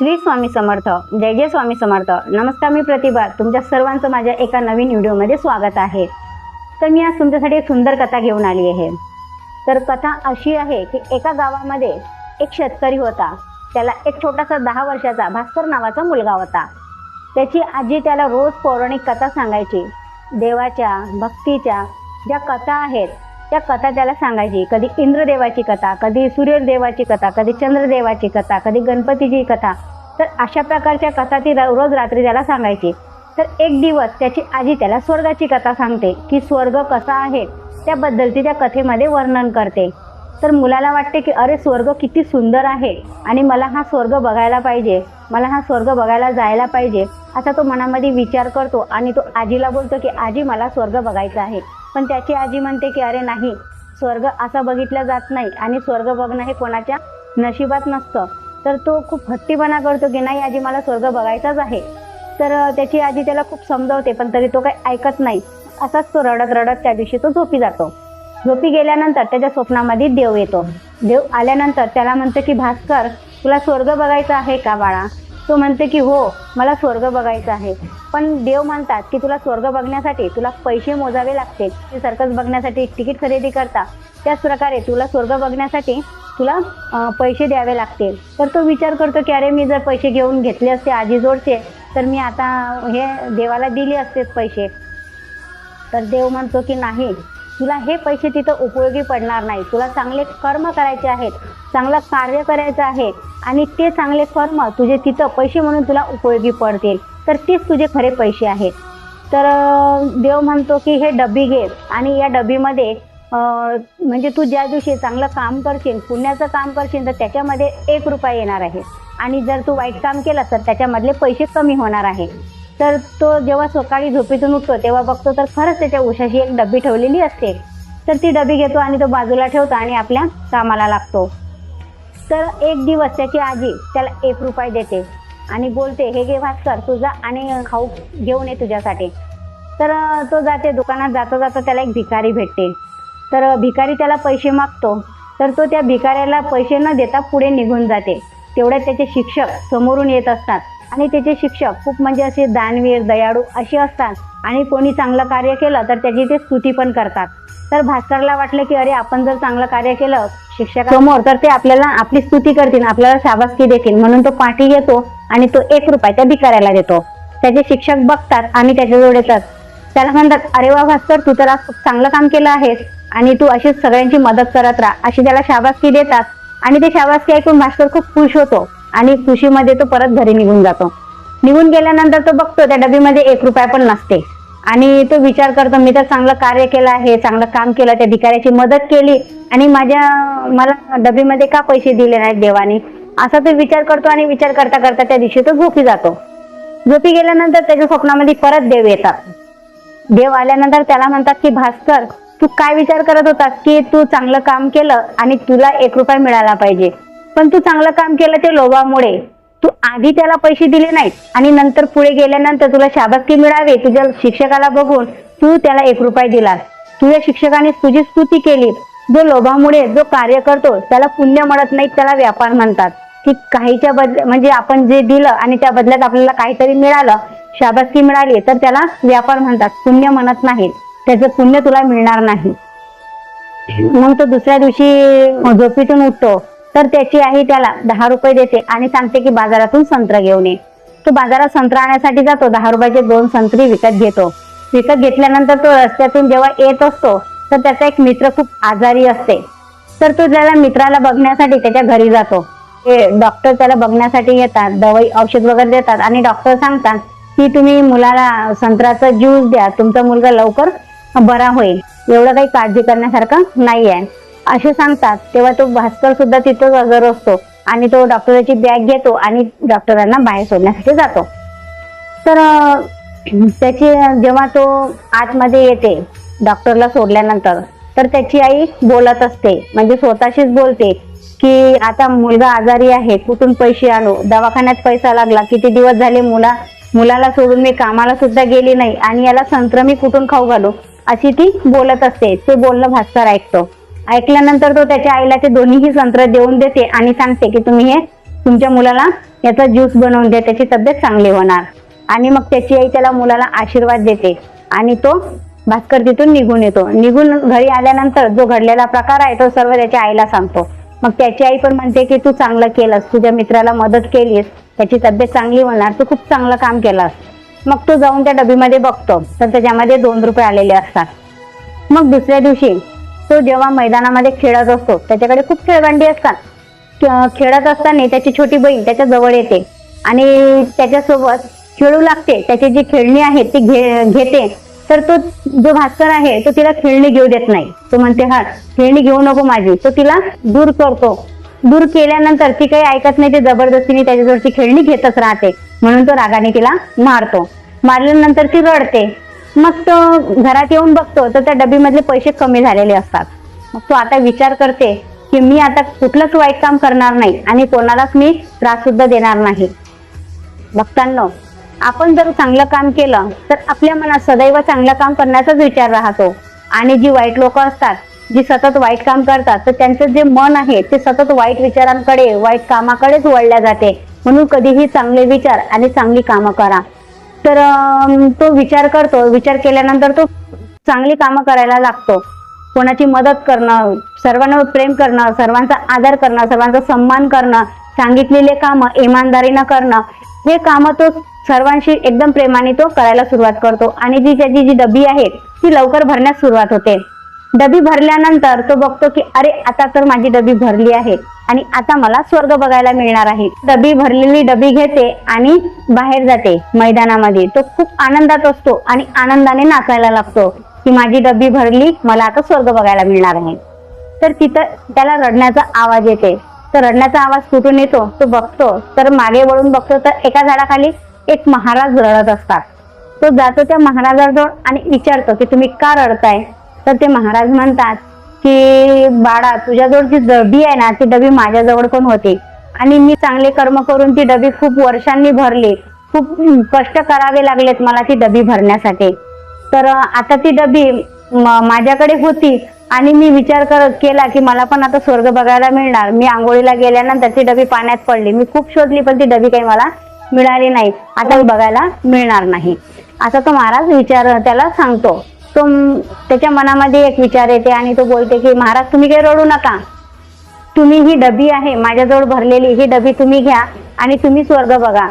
श्री स्वामी समर्थ जय जय स्वामी समर्थ. नमस्कार मी प्रतिभा. तुमच्या सर्वांचं माझ्या एका नवीन व्हिडिओमध्ये स्वागत आहे. तर मी आज तुमच्यासाठी एक सुंदर कथा घेऊन आली आहे. तर कथा अशी आहे की एका गावामध्ये एक शेतकरी होता. त्याला एक छोटासा दहा वर्षाचा भास्कर नावाचा मुलगा होता. त्याची आजी त्याला रोज पौराणिक कथा सांगायची. देवाच्या भक्तीच्या ज्या कथा आहेत त्या कथा त्याला सांगायची. कधी इंद्रदेवाची कथा कधी सूर्यदेवाची कथा कधी चंद्रदेवाची कथा कधी गणपतीची कथा तर अशा प्रकारच्या कथा ती रोज रात्री त्याला सांगायची. तर एक दिवस त्याची आजी त्याला स्वर्गाची कथा सांगते की स्वर्ग कसा आहे? त्याबद्दल ती त्या कथेमध्ये वर्णन करते. तर मुलाला वाटते की अरे स्वर्ग किती सुंदर आहे आणि मला हा स्वर्ग बघायला पाहिजे. मला हा स्वर्ग बघायला जायला पाहिजे. असा तो मनामध्ये विचार करतो आणि तो आजीला बोलतो की आजी मला स्वर्ग बघायचा आहे. पण त्याची आजी म्हणते की अरे नाही स्वर्ग असा बघितला जात नाही आणि स्वर्ग बघणं हे कोणाच्या नशिबात नसतं. तर तो खूप हट्टीपणा करतो की नाही आजी मला स्वर्ग बघायचाच आहे. तर त्याची आजी त्याला खूप समजावते पण तरी तो काही ऐकत नाही. असाच तो रडत रडत त्या दिवशी तो झोपी जातो. झोपी गेल्यानंतर त्याच्या स्वप्नामध्ये देव येतो. देव आल्यानंतर त्याला म्हणतं की भास्कर तुला स्वर्ग बघायचा आहे का बाळा? तो म्हणते की हो मला स्वर्ग बघायचा आहे. पण देव म्हणतात की तुला स्वर्ग बघण्यासाठी तुला पैसे मोजावे लागतील. ते सर्कस बघण्यासाठी तिकीट खरेदी करता. त्याच प्रकारे तुला स्वर्ग बघण्यासाठी तुला पैसे द्यावे लागतील. तर तो विचार करतो की अरे मी जर पैसे घेऊन घेतले असते आजीजोडचे तर मी आता हे देवाला दिले असतेच पैसे. तर देव म्हणतो की नाही तुला हे पैसे तिथं उपयोगी पडणार नाही. तुला चांगले कर्म करायचे आहेत चांगलं कार्य करायचं आहे आणि ते चांगले कर्म तुझे तिथं पैसे म्हणून तुला उपयोगी पडतील. तर तेच तुझे खरे पैसे आहेत. तर देव म्हणतो की हे डबी घे आणि या डबीमध्ये म्हणजे तू ज्या दिवशी चांगलं काम करशील पुण्याचं काम करशील तर त्याच्यामध्ये एक रुपया येणार आहे. आणि जर तू वाईट काम केलं तर त्याच्यामधले पैसे कमी होणार आहे. तर तो जेव्हा सकाळी झोपेतून उठतो तेव्हा बघतो तर खरंच त्याच्या उशाशी एक डबी ठेवलेली असते. तर ती डबी घेतो आणि तो बाजूला ठेवतो आणि आपल्या कामाला लागतो. तर एक दिवस त्याची आजी त्याला एक रुपये देते आणि बोलते हे घे भास्कर तुझा आणि खाऊ घेऊन ये तुझ्यासाठी. तर तो जाते दुकानात जाता जाता त्याला एक भिकारी भेटते. तर भिकारी त्याला पैसे मागतो. तर तो त्या भिकाऱ्याला पैसे न देता पुढे निघून जाते. तेवढ्यात त्याचे शिक्षक समोरून येत असतात. आणि त्याचे शिक्षक खूप म्हणजे असे दानवीर दयाळू असे असतात आणि कोणी चांगलं कार्य केलं तर त्याची ते स्तुती पण करतात. तर भास्करला वाटलं की अरे आपण जर चांगलं कार्य केलं शिक्षकासमोर तर ते आपल्याला आपली स्तुती करतील आपल्याला शाबासकी देतील. म्हणून तो पाठी घेतो आणि तो एक रुपया त्या भिकाऱ्याला देतो. त्याचे शिक्षक बघतात आणि त्याच्याजवळ येतात. त्याला म्हणतात अरे वा भास्कर तू तर आज चांगलं काम केलं आहेस आणि तू अशीच सगळ्यांची मदत करत राहा. अशी त्याला शाबासकी देतात. आणि ते शाबासकी ऐकून भास्कर खूप खुश होतो. आणि खुशीमध्ये तो परत घरी निघून जातो. निघून गेल्यानंतर तो बघतो त्या डबीमध्ये एक रुपया पण नसते. आणि तो विचार करतो मी तर चांगलं कार्य केलं आहे चांगलं काम केलं त्या भिकाऱ्याची मदत केली आणि माझ्या मला डबीमध्ये का पैसे दिले नाहीत देवाने? असा तो विचार करतो आणि विचार करता करता त्या दिवशी तो झोपी जातो. झोपी गेल्यानंतर त्याच्या स्वप्नामध्ये परत देव येतात. देव आल्यानंतर त्याला म्हणतात की भास्कर तू काय विचार करत होतास की तू चांगलं काम केलं आणि तुला एक रुपया मिळाला पाहिजे. पण तू चांगलं काम केलं ते लोभामुळे. तू आधी त्याला पैसे दिले नाहीत आणि नंतर पुढे गेल्यानंतर तुला शाबासकी मिळावी तुझ्या शिक्षकाला बघून तू त्याला एक रुपया दिलास. तुझ्या शिक्षकाने तुझी स्तुती केली. जो लोभामुळे जो कार्य करतो त्याला पुण्य म्हणत नाहीत त्याला व्यापार म्हणतात. की काहीच्या बदल म्हणजे आपण जे दिलं आणि त्या बदल्यात आपल्याला काहीतरी मिळालं शाबासकी मिळाली तर त्याला व्यापार म्हणतात. पुण्य म्हणत नाहीत. त्याचं पुण्य तुला मिळणार नाही. मग तो दुसऱ्या दिवशी झोपेतून उठतो. तर त्याची आई त्याला दहा रुपये देते आणि सांगते की बाजारातून संत्र घेऊन ये. तो बाजारात संत्र आणण्यासाठी जातो. दहा रुपयाचे दोन संत्री विकत घेतो. विकत घेतल्यानंतर तो रस्त्यातून जेव्हा येत असतो तर त्याचा एक मित्र खूप आजारी असते. तर तो त्याला मित्राला बघण्यासाठी त्याच्या घरी जातो. ते डॉक्टर त्याला बघण्यासाठी येतात दवाई औषध वगैरे देतात आणि डॉक्टर सांगतात की तुम्ही मुलाला संत्र्याचा ज्यूस द्या. तुमचा मुलगा लवकर बरा होईल. एवढं काही काळजी करण्यासारखं नाही आहे असे सांगतात तेव्हा तो भास्कर सुद्धा तिथंच हजर असतो आणि तो डॉक्टराची बॅग घेतो आणि डॉक्टरांना बाहेर सोडण्यासाठी जातो. तर त्याची जेव्हा तो आतमध्ये येते डॉक्टरला सोडल्यानंतर तर त्याची आई बोलत असते म्हणजे स्वतःशीच बोलते की आता मुलगा आजारी आहे कुठून पैसे आणू? दवाखान्यात पैसा लागला किती दिवस झाले मुला मुलाला सोडून मी कामाला सुद्धा गेली नाही आणि याला संत्र मी कुठून खाऊ घालू? अशी ती बोलत असते. ते बोलणं भास्कर ऐकतो. ऐकल्यानंतर तो त्याच्या आईला ते दोन्हीही संत्र देऊन देते आणि सांगते की तुम्ही हे तुमच्या मुलाला याचा ज्यूस बनवून द्या त्याची तब्येत चांगली होणार. आणि मग त्याची आई त्याला मुलाला आशीर्वाद देते आणि तो भास्कर तिथून निघून येतो. निघून घरी आल्यानंतर जो घडलेला प्रकार आहे तो सर्व त्याच्या आईला सांगतो. मग त्याची आई पण म्हणते की तू चांगलं केलंस तुझ्या मित्राला मदत केलीस त्याची तब्येत चांगली होणार तू खूप चांगलं काम केलंस. मग तो जाऊन त्या डबीमध्ये बघतो. तर त्याच्यामध्ये दोन रुपये आलेले असतात. मग दुसऱ्या दिवशी तो जेव्हा मैदानामध्ये खेळत असतो त्याच्याकडे खूप खेळबांडी असतात. खेळत असताना त्याची छोटी बहीण त्याच्याजवळ येते आणि त्याच्यासोबत खेळू लागते. त्याची जी खेळणी आहे ती घे घेते. तर तो जो भास्कर आहे तो तिला खेळणी घेऊ देत नाही. तो म्हणते हा खेळणी घेऊ नको माझी. तो तिला दूर करतो. दूर केल्यानंतर ती काही ऐकत नाही ती जबरदस्तीने त्याच्याजवळची खेळणी घेतच राहते. म्हणून तो रागाने तिला मारतो. मारल्यानंतर ती रडते. मग तो घरात येऊन बघतो तर त्या डबीमधले पैसे कमी झालेले असतात. मग तो आता विचार करते की मी आता कुठलंच वाईट काम करणार नाही आणि कोणालाच मी त्रास सुद्धा देणार नाही. भक्तांनो आपण जर चांगलं काम केलं तर आपल्या मनात सदैव चांगलं काम करण्याचाच विचार राहतो. आणि जी वाईट लोक असतात जी सतत वाईट काम करतात तर त्यांचं जे मन आहे ते सतत वाईट विचारांकडे वाईट कामाकडेच वळल्या जाते. म्हणून कधीही चांगले विचार आणि चांगली कामं करा. तर तो विचार करतो. विचार केल्यानंतर तो चांगली कामं करायला लागतो. कोणाची मदत करणं सर्वांवर प्रेम करणं सर्वांचा आदर करणं सर्वांचा सन्मान करणं सांगितलेले कामं इमानदारीनं करणं हे कामं तो सर्वांशी एकदम प्रेमाने तो करायला सुरुवात करतो. आणि जी त्याची जी डबी आहे ती लवकर भरण्यास सुरुवात होते. डबी भरल्यानंतर तो बघतो की अरे आता तर माझी डबी भरली आहे. आणि आता मला स्वर्ग बघायला मिळणार आहे. डबी भरलेली डबी घेते आणि बाहेर जाते मैदानामध्ये. तो खूप आनंदात असतो आणि आनंदाने नाचायला लागतो. की माझी डबी भरली मला आता स्वर्ग बघायला मिळणार आहे. तर तिथं त्याला रडण्याचा आवाज येते. तर रडण्याचा आवाज कुठून येतो? तो बघतो. तर मागे वळून बघतो तर एका झाडाखाली एक महाराज रडत असतात. तो जातो त्या महाराजाजवळ आणि विचारतो की तुम्ही का रडताय? तर ते महाराज म्हणतात की बाळा तुझ्याजवळ जी डबी आहे ना ती डबी माझ्याजवळ पण होती. आणि मी चांगले कर्म करून ती डबी खूप वर्षांनी भरली. खूप कष्ट करावे लागलेत मला ती डबी भरण्यासाठी. तर आता ती डबी माझ्याकडे होती आणि मी विचार करत केला की मला पण आता स्वर्ग बघायला मिळणार. मी आंघोळीला गेल्यानंतर ती डबी पाण्यात पडली. मी खूप शोधली पण ती डबी काही मला मिळाली नाही. आता मी बघायला मिळणार नाही. असा तो महाराज विचार त्याला सांगतो. तो त्याच्या मनामध्ये एक विचार येते आणि तो बोलते की महाराज तुम्ही काही रडू नका. तुम्ही ही डबी आहे माझ्याजवळ भरलेली ही डबी तुम्ही घ्या आणि तुम्ही स्वर्ग बघा.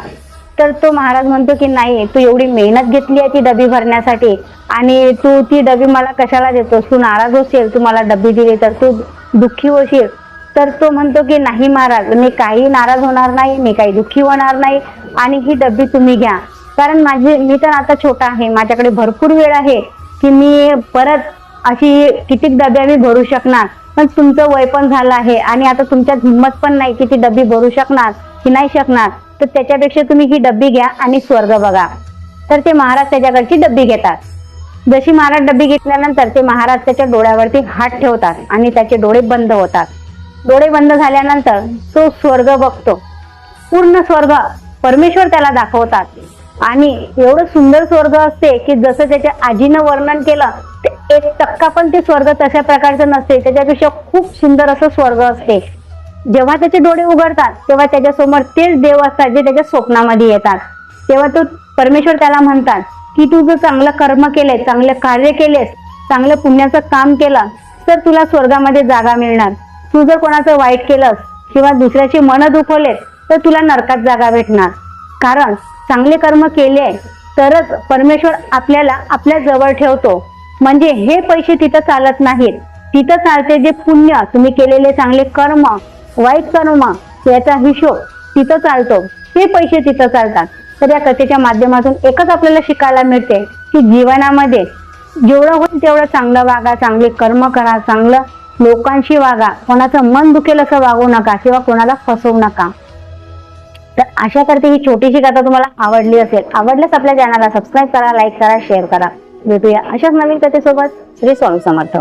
तर तो महाराज म्हणतो की नाही तू एवढी मेहनत घेतली आहे ती डबी भरण्यासाठी आणि तू ती डबी मला कशाला देतोस? तू नाराज होशील तू मला डबी दिली तर तू दुःखी होशील. तर तो म्हणतो की नाही महाराज मी काही नाराज होणार नाही मी काही दुःखी होणार नाही आणि ही डबी तुम्ही घ्या. कारण माझी मी तर आता छोटा आहे माझ्याकडे भरपूर वेळ आहे. की मी परत अशी कितीक डबे मी भरू शकणार? पण तुमचं वय पण झालं आहे आणि आता तुमच्यात हिंमत पण नाही की ती डबी भरू शकणार की नाही शकणार. तर त्याच्यापेक्षा तुम्ही ही डब्बी घ्या आणि स्वर्ग बघा. तर ते महाराज त्याच्याकडची डब्बी घेतात. जशी महाराज डब्बी घेतल्यानंतर ते महाराज त्याच्या डोळ्यावरती हात ठेवतात आणि त्याचे डोळे बंद होतात. डोळे बंद झाल्यानंतर तो स्वर्ग बघतो. पूर्ण स्वर्ग परमेश्वर त्याला दाखवतात. आणि एवढं सुंदर स्वर्ग असते की जसं त्याच्या आजीनं वर्णन केलं ते एक टक्का पण ते स्वर्ग तशा प्रकारचं नसते. त्याच्यापेक्षा खूप सुंदर असं स्वर्ग असते. जेव्हा त्याचे डोळे उघडतात तेव्हा त्याच्यासमोर तेच देव असतात जे त्याच्या स्वप्नामध्ये येतात. तेव्हा तो परमेश्वर त्याला म्हणतात की तू जर चांगलं कर्म केले चांगलं कार्य केलेस चांगलं पुण्याचं काम केलं तर तुला स्वर्गामध्ये जागा मिळणार. तू जर कोणाचं वाईट केलंस किंवा दुसऱ्याची मनं दुखवलेस तर तुला नरकात जागा भेटणार. कारण चांगले कर्म केले तरच परमेश्वर आपल्याला आपल्या जवळ ठेवतो. म्हणजे हे पैसे तिथं चालत नाहीत. तिथं चालते जे पुण्य तुम्ही केलेले चांगले कर्म वाईट कर्म याचा हिशोब तिथं चालतो. ते पैसे तिथं चालतात. तर या कथेच्या माध्यमातून एकच आपल्याला शिकायला मिळते की जीवनामध्ये जेवढं होईल तेवढं चांगलं वागा चांगले कर्म करा चांगलं लोकांशी वागा. कोणाचं मन दुखेल असं वागू नका किंवा कोणाला फसवू नका. तर आशा करते ही छोटीशी कथा तुम्हाला आवडली असेल. आवडल्यास आपल्या चॅनलला सबस्क्राईब करा लाईक करा शेअर करा. भेटूया अशाच नवीन कथेसोबत. श्री स्वामी समर्थ.